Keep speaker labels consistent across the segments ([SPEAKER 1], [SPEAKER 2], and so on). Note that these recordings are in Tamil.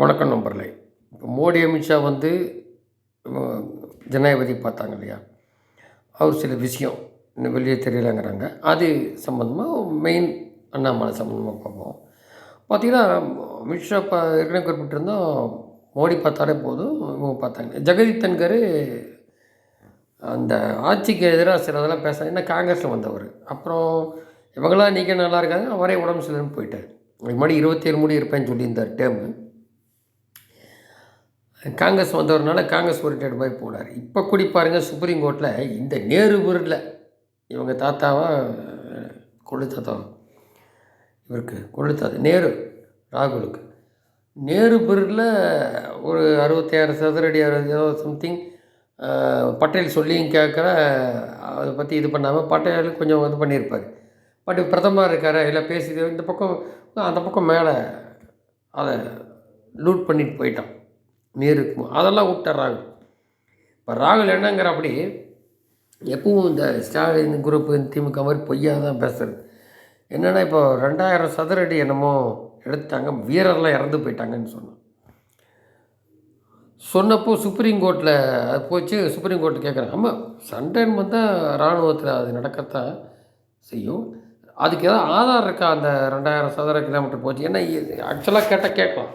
[SPEAKER 1] வணக்கம் நம்பர்லை இப்போ மோடி அமித்ஷா வந்து ஜனாதிபதி பார்த்தாங்க இல்லையா? அவர் சில விஷயம் இன்னும் வெளியே தெரியலங்கிறாங்க. அது சம்மந்தமாக மெயின் அண்ணாமலை சம்மந்தமாக பார்ப்போம். பார்த்தீங்கன்னா அமித்ஷா பா ஏற்கனவே குறிப்பிட்டிருந்தோம் மோடி பார்த்தாலே போதும் இவங்க பார்த்தாங்க. ஜெகதீப் தன்கர் அந்த ஆட்சிக்கு எதிராக சில இதெல்லாம் பேச என்ன காங்கிரஸில் வந்தவர். அப்புறம் இவங்களாம் நீங்கள் நல்லா இருக்காங்க அவரே உடம்பு சரியில்லைன்னு போயிட்டார். இதுக்கு முன்னாடி இருபத்தேழு முடி இருப்பேன்னு சொல்லியிருந்தார் டேமு காங்கிரஸ் வந்தவர்னால காங்கிரஸ் ஓரியன்ட் போய் போனார். இப்போ கூடி பாருங்கள் சுப்ரீம் கோர்ட்டில் இந்த நேரு பொருளில் இவங்க தாத்தாவா கொள்ளு தாத்தாவா? இவருக்கு கொள்ளு தாத்தா நேரு ராகுலுக்கு. நேரு பொருளில் ஒரு அறுபத்தாயிரம் சதுரடி அறுபது ஏதோ சம்திங் பட்டேல் சொல்லியும் கேட்குற அதை பற்றி இது பண்ணாமல் பட்டேல் கொஞ்சம் இது பண்ணியிருப்பார். பட் பிரதமர் இருக்கார் இல்லை பேசி இந்த பக்கம் அந்த பக்கம் மேலே அதை லூட் பண்ணிட்டு போயிட்டான். நேருக்கு அதெல்லாம் விட்டார் ராகுல். இப்போ ராகுல் என்னங்கிற அப்படி எப்பவும் இந்த ஸ்டாலின் குரூப்பு திமுக மாதிரி பொய்யாக தான் பேசுறது. என்னென்னா இப்போ ரெண்டாயிரம் சதுர அடி என்னமோ எடுத்தாங்க வீரர்லாம் இறந்து போயிட்டாங்கன்னு சொன்னான் சொன்னப்போ சுப்ரீம் கோர்ட்டில் அது போச்சு. சுப்ரீம் கோர்ட்டு கேட்குறாங்க ஆமாம் சண்டைன்னு வந்தால் இராணுவத்தில் அது நடக்கத்தான் செய்யும். அதுக்கு ஏதாவது ஆதாரம் இருக்கா? அந்த ரெண்டாயிரம் சதுர கிலோமீட்டர் போச்சு. ஏன்னா ஆக்சுவலாக கேட்டால் கேட்கலாம்.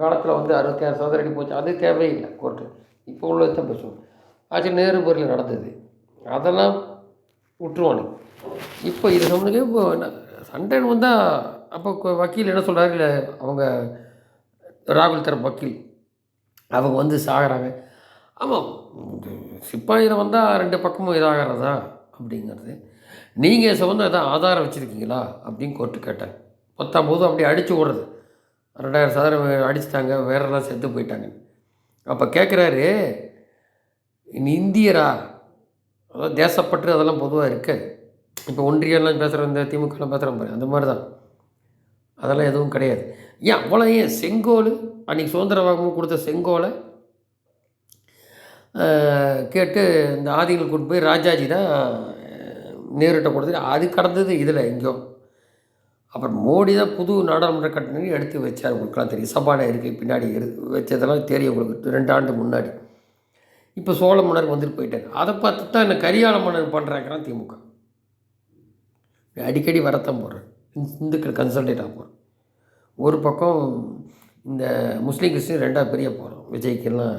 [SPEAKER 1] காலத்தில் வந்து அறுபத்தாயிரம் சதுர அடி போச்சு. அது தேவையில்லை கோர்ட்டு இப்போ உள்ளது தான் பேசுவோம். ஆச்சு நேரு பொருள் நடந்தது. அதெல்லாம் விட்டுருவானு இப்போ இது சொன்னது இப்போ என்ன சண்டைன்னு வந்தால் அப்போ வக்கீல் என்ன சொல்கிறாரு இல்லை அவங்க ராகுல் தரப்பு வக்கீல். அவங்க வந்து சாகிறாங்க. ஆமாம் சிப்பாயில் வந்தால் ரெண்டு பக்கமும் இதாகிறதா அப்படிங்கிறது. நீங்கள் சொன்ன எதாவது ஆதாரம் வச்சுருக்கீங்களா அப்படின்னு கோர்ட்டு கேட்டேன். பத்தாம் போது அப்படி அடித்து விடுறது ரெண்டாயிரம் சதுரம் அடிச்சிட்டாங்க வேறெல்லாம் செத்து போயிட்டாங்க. அப்போ கேட்குறாரு நீ இந்தியரா? அதாவது தேசப்பற்று அதெல்லாம் பொதுவாக இருக்கு. இப்போ ஒன்றியெல்லாம் பேசுகிற இந்த திமுகலாம் பேசுகிறோம் பாரு அந்த மாதிரி தான் அதெல்லாம் எதுவும் கிடையாது. ஏன் அவ்வளோ ஏன் செங்கோல் அன்றைக்கி சுதந்திரவாகமும் கொடுத்த செங்கோலை கேட்டு இந்த ஆதிகள் கொண்டு போய் ராஜாஜி தான் நேரிட்ட கொடுத்து அது கடந்தது இதில் எங்கேயோ. அப்புறம் மோடி தான் புது நாடாளுமன்ற கட்டணம் எடுத்து வச்சார் உங்களுக்குலாம் தெரியும். சபாநாயகருக்கு பின்னாடி இரு வச்சதெல்லாம் தெரியும் உங்களுக்கு. ரெண்டு ஆண்டு முன்னாடி. இப்போ சோழ மன்னர் வந்துட்டு போயிட்டார் அதை பார்த்து தான் என்ன கரியாள மன்னர் பண்ணுறாங்கிறான் திமுக. அடிக்கடி வரத்தான் போடுறேன் இந்துக்கள் கன்சல்டேட் ஆக போகிறேன் ஒரு பக்கம் இந்த முஸ்லீம் கிறிஸ்டின் ரெண்டாக பெரிய போகிறோம் விஜய்க்கெல்லாம்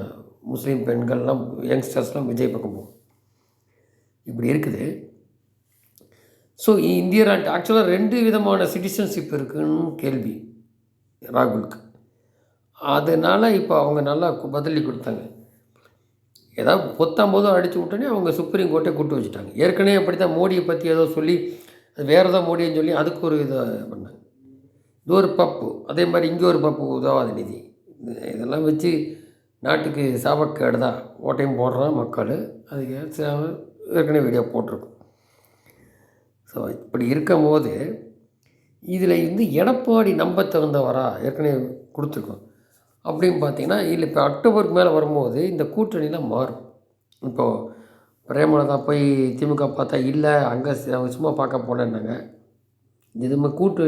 [SPEAKER 1] முஸ்லீம் பெண்கள்லாம் யங்ஸ்டர்ஸ்லாம் விஜய் பக்கம் போகும் இப்படி இருக்குது. ஸோ இந்திய நாட்டு ஆக்சுவலாக ரெண்டு விதமான சிட்டிசன்ஷிப் இருக்குன்னு கேள்வி ராகுலுக்கு. அதனால் இப்போ அவங்க நல்லா பதிலி கொடுத்தாங்க. ஏதாவது பொத்தாம்போதும் அடித்து விட்டோன்னே அவங்க சுப்ரீம் கோர்ட்டை கூட்டு வச்சுட்டாங்க. ஏற்கனவே அப்படி தான் மோடியை பற்றி ஏதோ சொல்லி அது வேறு ஏதோ மோடின்னு சொல்லி அதுக்கு ஒரு இதை பண்ணாங்க. இது ஒரு பப்பு. அதே மாதிரி இங்கே ஒரு பப்பு உதவாத நிதி. இதெல்லாம் வச்சு நாட்டுக்கு சாபக்கேடு தான் ஓட்டையும் போடுறான் மக்கள். அதுக்கு ஏற்கனவே வீடியோ போட்டிருக்கோம். ஸோ இப்படி இருக்கும்போது இதில் வந்து எடப்பாடி நம்ப தகுந்தவரா? ஏற்கனவே கொடுத்துருக்கோம். அப்படின்னு பார்த்தீங்கன்னா இல்லை இப்போ அக்டோபருக்கு மேலே வரும்போது இந்த கூட்டணிலாம் மாறும். இப்போது பிரேமலதா போய் திமுக பார்த்தா இல்லை அங்கே சும்மா பார்க்க போனேன்னாங்க இது நம்ம கூட்டு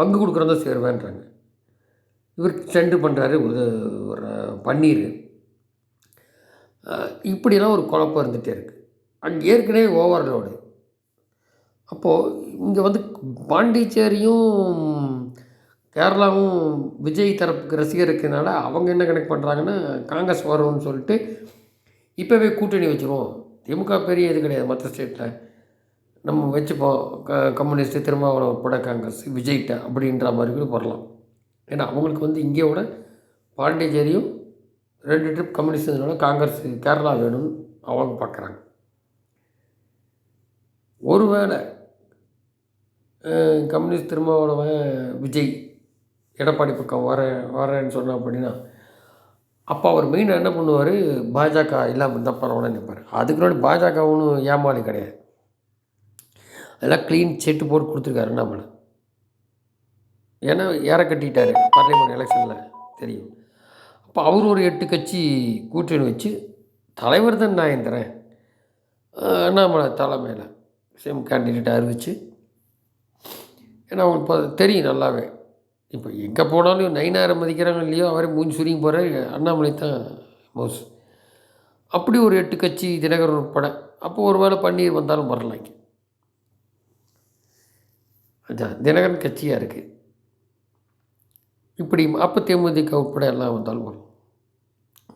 [SPEAKER 1] பங்கு கொடுக்குறதா சேருவேன்றாங்க. இவர் சென்டு பண்ணுறாரு ஒரு ஒரு பன்னீர். இப்படிலாம் ஒரு குழப்பம் இருந்துகிட்டே இருக்குது அண்ட் ஏற்கனவே ஓவர்லோடு. அப்போது இங்கே வந்து பாண்டிச்சேரியும் கேரளாவும் விஜய் தரப்புக்கு ரசிகர் இருக்கனால அவங்க என்ன கணக்கு பண்ணுறாங்கன்னா காங்கிரஸ் வரும்னு சொல்லிட்டு இப்போவே கூட்டணி வச்சுருவோம். திமுக பெரிய இது கிடையாது மற்ற ஸ்டேட்டில் நம்ம வச்சுப்போம் க கம்யூனிஸ்ட்டு திருமாவளவன் உட்பட காங்கிரஸ் விஜய்கிட்ட அப்படின்ற மாதிரி கூட வரலாம். ஏன்னா அவங்களுக்கு வந்து இங்கே விட பாண்டிச்சேரியும் ரெண்டு ட்ரிப் கம்யூனிஸ்ட்னால காங்கிரஸ் கேரளா வேணும்னு அவங்க பார்க்குறாங்க ஒருவேளை கம்யூனிஸ்ட் திருமாவளவன் விஜய் எடப்பாடி பக்கம் வரேன் வரேன்னு சொன்னா அப்படின்னா அப்போ அவர் மெயினாக என்ன பண்ணுவார்? பாஜக இல்லாமல் இருந்தால் பரவாயில்ல நிற்பார் அதுக்கு முன்னாடி பாஜக ஒன்றும் ஏமாளி கிடையாது. அதெல்லாம் க்ளீன் செட்டு போட்டு கொடுத்துருக்காரு அண்ணாமலை ஏன்னா ஏற கட்டிட்டார். பார்லிமெண்ட் எலெக்ஷனில் தெரியும். அப்போ அவர் ஒரு எட்டு கட்சி கூட்டணி வச்சு தலைவர் தான் நான் எந்திரேன் அண்ணாமலை தலைமையில் சேம் கேண்டிடேட் அறிவித்து ஏன்னா அவங்களுக்கு இப்போ தெரியும் நல்லாவே. இப்போ எங்கே போனாலும் நயினாரை மதிக்கிறாங்க இல்லையோ அவரே மூஞ்சி சுருங்கி போகிறார் அண்ணாமலை தான் மோஸ் அப்படி ஒரு எட்டு கட்சி தினகரன் உட்பட அப்போ ஒரு வேளை பன்னீர் வந்தாலும் வரலாம் இங்கே. அதான் தினகரன் கட்சியாக இருக்குது இப்படி அப்போ தேமுதிக உட்பட எல்லாம் வந்தாலும் வரும்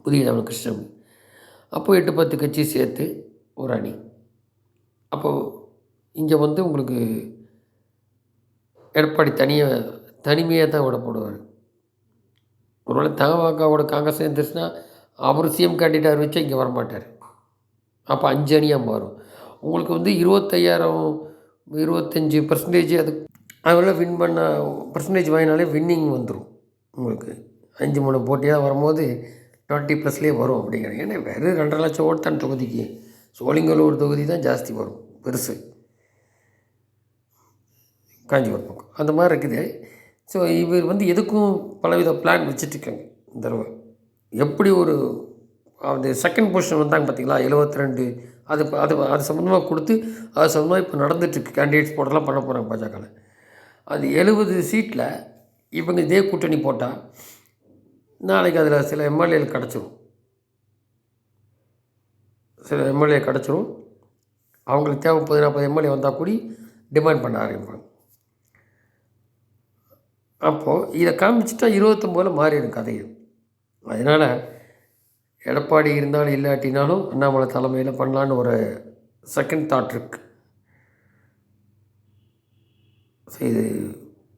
[SPEAKER 1] புதிய தமிழ் கிருஷ்ணன் அப்போ எட்டு பத்து கட்சி சேர்த்து ஒரு அணி. அப்போது இங்கே வந்து உங்களுக்கு எடப்பாடி தனியாக தனிமையாக தான் விடப்படுவார். ஒருவேளை தகவக்காவோட காங்கிரஸ் இருந்துச்சுன்னா அவர் சிஎம் கேண்டிடேட் வச்சு இங்கே வரமாட்டார். அப்போ அஞ்சு அணியாக மாறும் உங்களுக்கு வந்து இருபத்தையாயிரம் இருபத்தஞ்சி பர்சன்டேஜ் அது அதெல்லாம் வின் பண்ண பர்சன்டேஜ் வாங்கினாலே வின்னிங் வந்துடும் உங்களுக்கு. அஞ்சு மூணு போட்டியாக வரும்போது டுவெண்ட்டி ப்ளஸ்லேயே வரும் அப்படிங்கிறாங்க ஏன்னா வெறும் ரெண்டரை லட்சம் ஓட்டு தான் தொகுதிக்கு. சோழிங்கலூர் தொகுதி தான் ஜாஸ்தி வரும் பெருசு. காஞ்சிபுரம் பக்கம். அந்த மாதிரி இருக்குது. ஸோ இவர் வந்து எதுக்கும் பலவித பிளான் வச்சுட்ருக்காங்க. இந்த தடவை. எப்படி ஒரு அந்த செகண்ட் பொசிஷன் வந்தாங்க பார்த்தீங்களா? எழுபத்தி ரெண்டு அது அது அது சம்மந்தமாக கொடுத்து அது சம்மந்தமாக இப்போ நடந்துட்டுருக்கு கேண்டிடேட்ஸ் போட்டெல்லாம் பண்ண போகிறாங்க பாஜகவில் அது எழுபது சீட்டில் இவங்க இதே கூட்டணி போட்டால் நாளைக்கு அதில் சில எம்எல்ஏகள் கிடச்சிரும். சில எம்எல்ஏ கிடச்சிரும். அவங்களுக்கு தேவை முப்பது நாற்பது எம்எல்ஏ வந்தால் கூடி டிமாண்ட் பண்ண ஆரம்பிப்பாங்க. அப்போது இதை காமிச்சிட்டா இருபத்தொம்போதில் மாறிடும் கதையும் அதனால் எடப்பாடி இருந்தாலும் இல்லாட்டினாலும் அண்ணாமலை தலைமையில் பண்ணலான்னு ஒரு செகண்ட் தாட் இருக்கு. ஸோ இது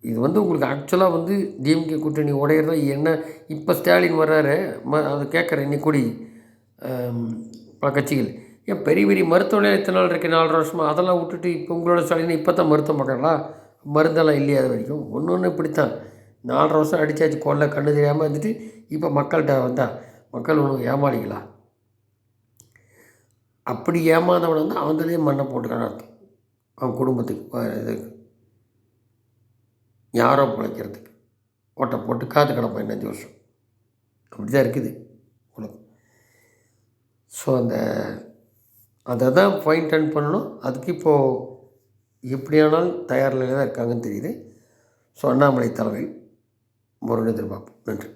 [SPEAKER 1] இது வந்து உங்களுக்கு ஆக்சுவலாக வந்து டிஎம்கே கூட்டணி உடையிறதா என்ன இப்போ ஸ்டாலின் வர்றாரு ம அதை கேட்குறேன் இன்னைக்கு கூடி பல கட்சிகள். ஏன் பெரிய பெரிய மருத்துவ நிலையத்தினால் நாள் இருக்குது நாலரை வருஷமாக அதெல்லாம் விட்டுட்டு இப்போ உங்களோட ஸ்டாலின் இப்போ தான் மருத்துவம் பார்க்கறா மருந்தெல்லாம் இல்லையா அது வரைக்கும் ஒன்று ஒன்று இப்படித்தான். நாலரை வருஷம் அடிச்சாச்சு கொள்ள கண்ணு தெரியாமல் இருந்துட்டு இப்போ மக்கள்கிட்ட வந்தால் மக்கள் ஒன்று ஏமாளிகளா? அப்படி ஏமாந்தவன் வந்து அவன்தலையே மண்ணை போட்டுக்கான அர்த்தம். அவன் குடும்பத்துக்கு இதுக்கு யாரோ பிழைக்கிறதுக்கு. ஓட்டை போட்டு காத்து கிடப்பான் இன்னும் அஞ்சு வருஷம். அப்படி தான் இருக்குது உலகம். ஸோ அந்த அதை தான் ஃபைன் டர்ன் பண்ணணும். அதுக்கு இப்போது எப்படியானாலும் தயார் நிலையில் தான் இருக்காங்கன்னு தெரியுது. ஸோ அண்ணாமலை தலைமையில் ஒரு எதிர்பார்ப்போம். நன்றி.